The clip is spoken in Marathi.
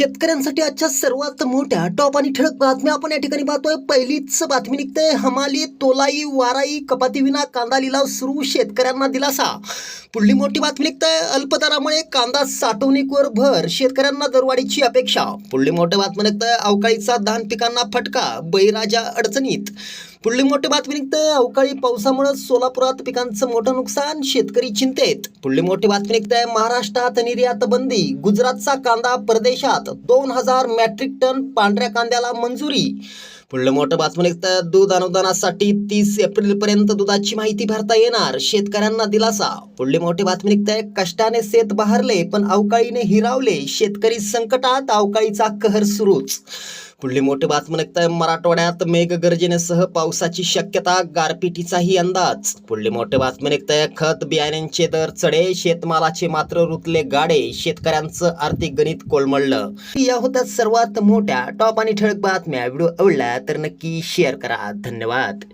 शेतकऱ्यांसाठी आजच्या सर्वात मोठ्या टॉप आणि ठळक बातम्या आपण या ठिकाणी पाहतोय. पहिलीच बातमी निघते. हमाली तोलाई वाराई कपाती विना कांदा लिलाव सुरू शेतकऱ्यांना दिलासा. पुढली मोठी बातमी निघते. अल्पदरामुळे कांदा साठवणुकीवर भर शेतकऱ्यांना दरवाढीची अपेक्षा. पुढली मोठी बातमी निघते. अवकाळीचा धान पिकांना फटका बळीराजा अडचणीत. पुढली मोठी बातमी निघते. अवकाळी पावसामुळे सोलापुरात पिकांचं मोठं नुकसान शेतकरी चिंतेत. पुढली मोठी बातमी निघते. महाराष्ट्रात निर्यात बंदी गुजरातचा कांदा परदेशात दोन हजार मॅट्रिक टन पांढऱ्या कांद्याला मंजुरी. पुढलं मोठं बातमी निघतं. दूध अनुदानासाठी तीस एप्रिल पर्यंत दुधाची माहिती भरता येणार शेतकऱ्यांना दिलासा. पुढली मोठी बातमी निघतंय कष्टाने शेत बहारले पण अवकाळीने हिरावले शेतकरी संकटात अवकाळीचा कहर सुरूच. पुढली मोठी बातमी निघतंय मराठवाड्यात मेघगर्जनेसह पावसाची शक्यता गारपिटीचाही अंदाज. पुढली मोठी बातमी निघतंय खत बियाण्यांचे दर चढे शेतमालाचे मात्र रुतले गाडे शेतकऱ्यांचं आर्थिक गणित कोलमडलं. या होत्या सर्वात मोठ्या टॉप आणि ठळक बातम्या. व्हिडिओ आवडला तर नक्की शेअर करा. धन्यवाद.